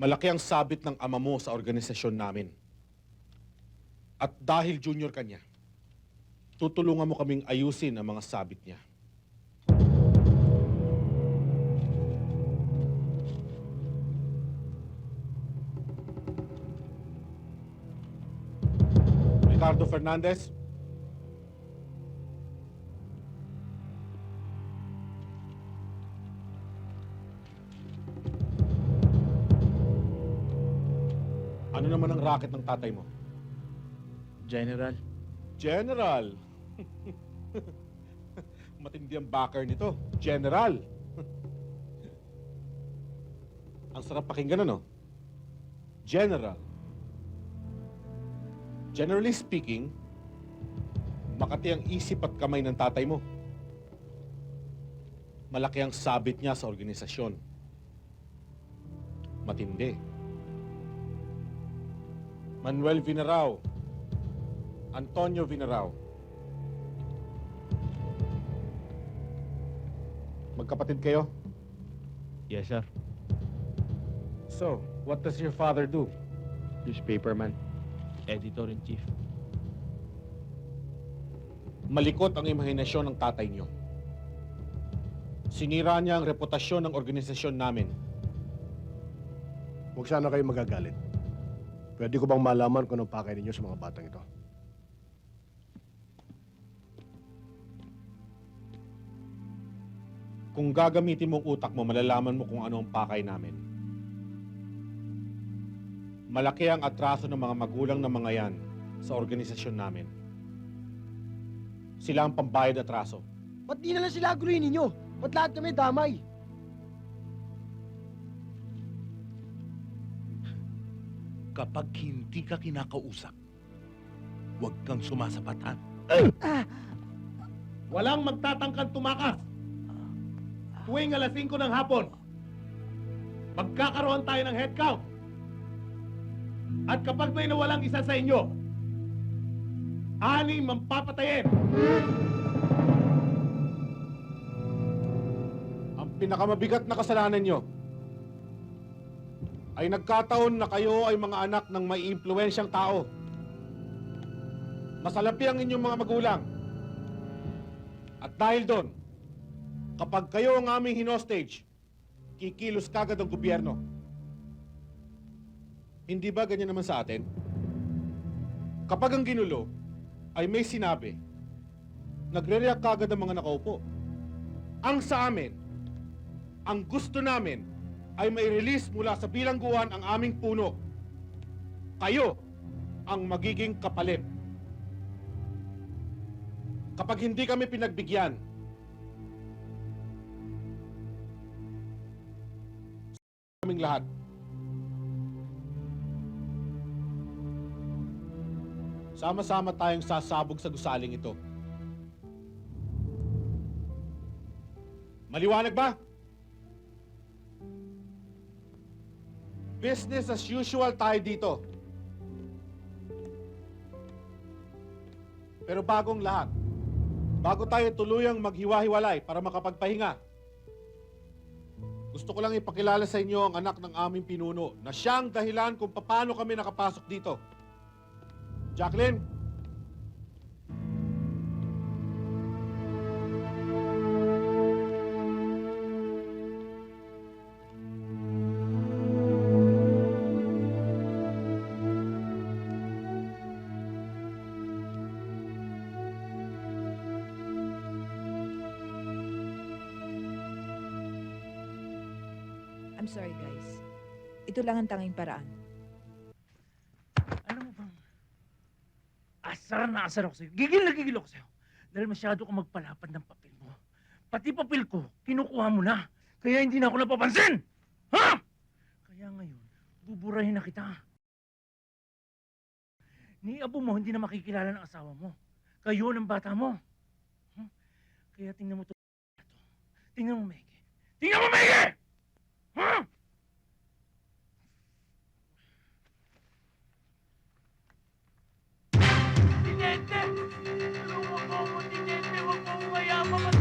Malaki ang sabit ng ama mo sa organisasyon namin. At dahil junior ka niya, tutulungan mo kaming ayusin ang mga sabit niya. Ricardo Fernandez, ano naman ang racket ng tatay mo? General, General. Matindi ang backer nito. General. ang sarap pakinggan, ano? General. Generally speaking, makati ang isip at kamay ng tatay mo. Malaki ang sabit niya sa organisasyon. Matindi. Manuel Vinarao, Antonio Vinarao. Magkapatid kayo? yes sir. So, what does your father do? Newspaperman, editor-in-chief. Malikot ang imahinasyon ng tatay niyo. Sinira niya ang reputasyon ng organisasyon namin. Huwag sana kayo magagalit. Pwede ko bang malaman kung anong pakay ninyo sa mga batang ito? Kung gagamitin mo ang utak mo, malalaman mo kung ano ang pakay namin. Malaki ang atraso ng mga magulang ng mga yan sa organisasyon namin. Sila ang pambayad atraso. Ba't di na lang sila guluhin ninyo? Ba't lahat kami damay? Kapag hindi ka kinakausap, huwag kang sumasapat, ha? Walang magtatangkang tumakas. Tuwing alas 5 ng hapon, magkakaroon tayo ng head count. At kapag may nawalang isa sa inyo, anim ang papatayin. Ang pinakamabigat na kasalanan nyo ay nagkataon na kayo ay mga anak ng may impluensyang tao. Masalapi ang inyong mga magulang. At dahil doon, kapag kayo ang aming hinostage, kikilos kagad ang gobyerno. Hindi ba ganyan naman sa atin? Kapag ang ginulo ay may sinabi, nagre-react kagad ang mga nakaupo. Ang sa amin, ang gusto namin ay may release mula sa bilangguan ang aming puno. Kayo ang magiging kapalit. Kapag hindi kami pinagbigyan, kaming lahat. Sama-sama tayong sasabog sa gusaling ito. Maliwanag ba? Business as usual tayo dito. Pero bagong lahat, bago tayo tuluyang maghiwa-hiwalay para makapagpahinga, gusto ko lang ipakilala sa inyo ang anak ng aming pinuno na siyang dahilan kung paano kami nakapasok dito. Jacqueline? I'm sorry, guys. Ito lang ang tanging paraan. Alam mo bang, asar na asar ako sa'yo. Gigil na gigil ako sa'yo. Dahil masyado ka magpalapad ng papel mo. Pati papel ko, kinukuha mo na. Kaya hindi na ako napapansin! Ha? Kaya ngayon, buburahin na kita. Ni abo mo, hindi na makikilala ng asawa mo. Kayo ng bata mo. Hmm? Kaya tingnan mo to. Tingnan mo, Mege. Tingnan mo, Mege! Tinente! Tulungan mo ako, Tinente! Huwag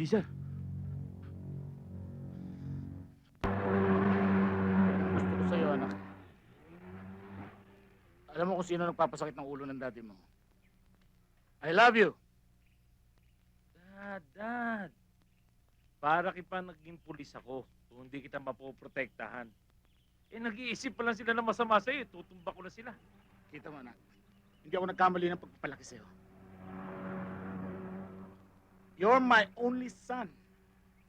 Hindi, sir. Gusto ko sa'yo, anak. Alam mo kung sino nagpapasakit ng ulo ng daddy mo. I love you. Dad, dad. Para kita naging pulis ako kung hindi kita mapoprotektahan. Eh, nag-iisip pa lang sila ng masama sa'yo. Tutumba ko na sila. Kita mo, anak. Hindi ako nagkamali ng pagpapalaki sa'yo. You're my only son.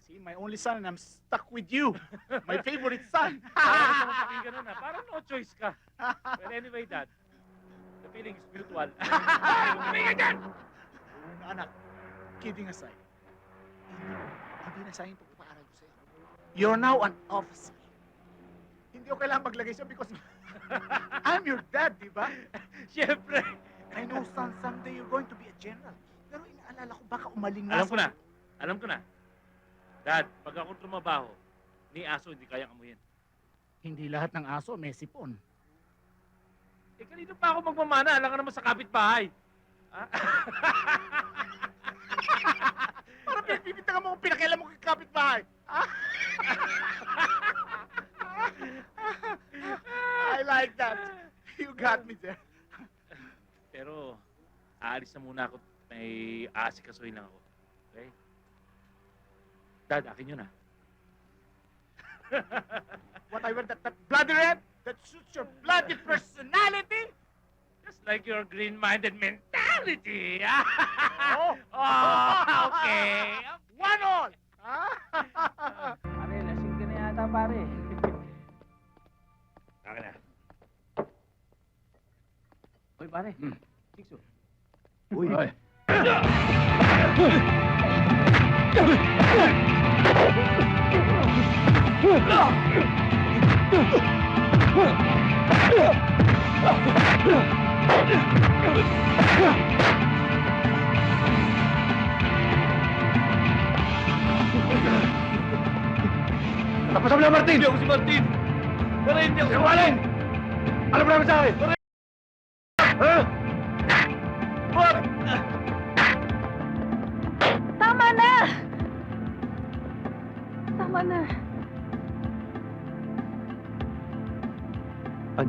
See, my only son and I'm stuck with you. My favorite son. Parang sa pakinggan na na. Parang no choice ka. But anyway, dad. The feeling is mutual. Tumingin dyan! anak, kidding aside, hindi, hindi na sayang pagpapaaral ko sa'yo. You're now an officer. Hindi ko kailangan maglagay siya because I'm your dad, di ba? Siyempre. I know, son, someday you're going to be a general. Inaalala ko, baka umaling Alam ko na. Alam ko na. Dad, pag ako trumabaho, ni aso hindi kayang amuyin. Hindi lahat ng aso may sipon. Eh, kanino pa ako magmamana? Alam ka naman sa kapitbahay. Ah? Parang pinagbibintangan mo kung pinakialam mo kay kapitbahay. Ah? I like that. You got me there. Pero, aalis na muna ako. May aasikasuhin lang ako. Okay? Dad, akin yun ah. Whatever that, that bloody red that suits your bloody personality. Just like your green-minded mentality. ah. Oh, oh, okay. One all. Pare, lasing ka na yata, pare. Akin na. Hoy, pare. Sikso. Uy, Tapos mo na, Martin! Hindi ako si Martin! Pero hindi ako si Walin! Alam mo naman sa akin! Ha? Wag!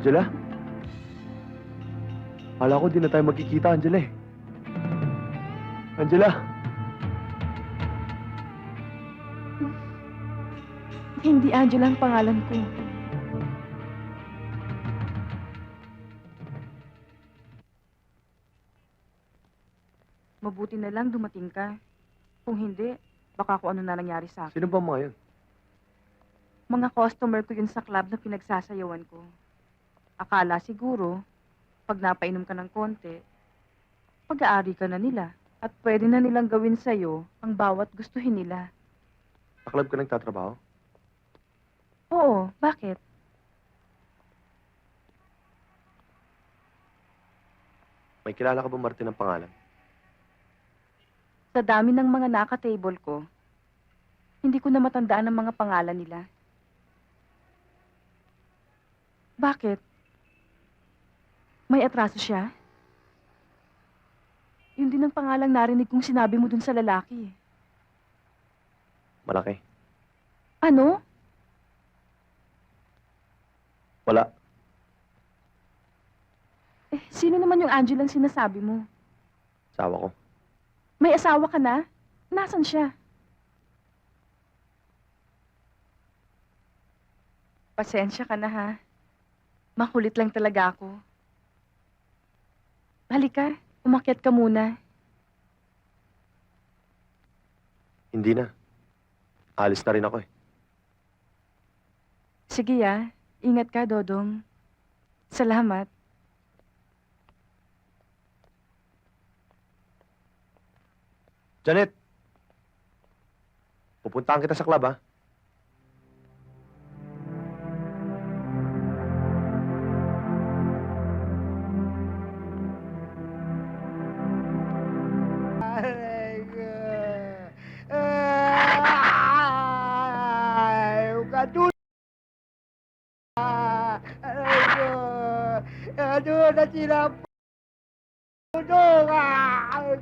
Angela? Kala ko di na tayo magkikita, Angela eh. Angela? Hindi Angela ang pangalan ko. Mabuti na lang dumating ka. Kung hindi, baka kung ano na nangyari sa akin. Sino ba mga yun? Mga customer ko yun sa club na pinagsasayawan ko. Akala siguro, pag napainom ka ng konti, pag-aari ka na nila at pwede na nilang gawin sa'yo ang bawat gustuhin nila. Sa club ka nagtatrabaho? Oo, bakit? May kilala ka ba Martin ng pangalan? Sa dami ng mga naka-table ko, hindi ko na matandaan ang mga pangalan nila. Bakit? May atraso siya? Yun din ang pangalang narinig kong sinabi mo dun sa lalaki. Malaki. Ano? Wala. Eh, sino naman yung Angelang sinasabi mo? Sawa ko. May asawa ka na? Nasaan siya? Pasensya ka na ha. Makulit lang talaga ako. Halika, umakyat ka muna. Hindi na. Alis na rin ako eh. Sige ah, Ingat ka, Dodong. Salamat. Janet! Pupuntahan kita sa club, ha? Ano na sila Tudong! Ay,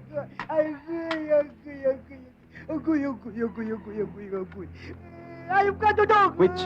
ay, ay, ay, ay, Agoy, agoy, agoy, agoy, agoy, agoy. Ayop ka, Tudong! Witch.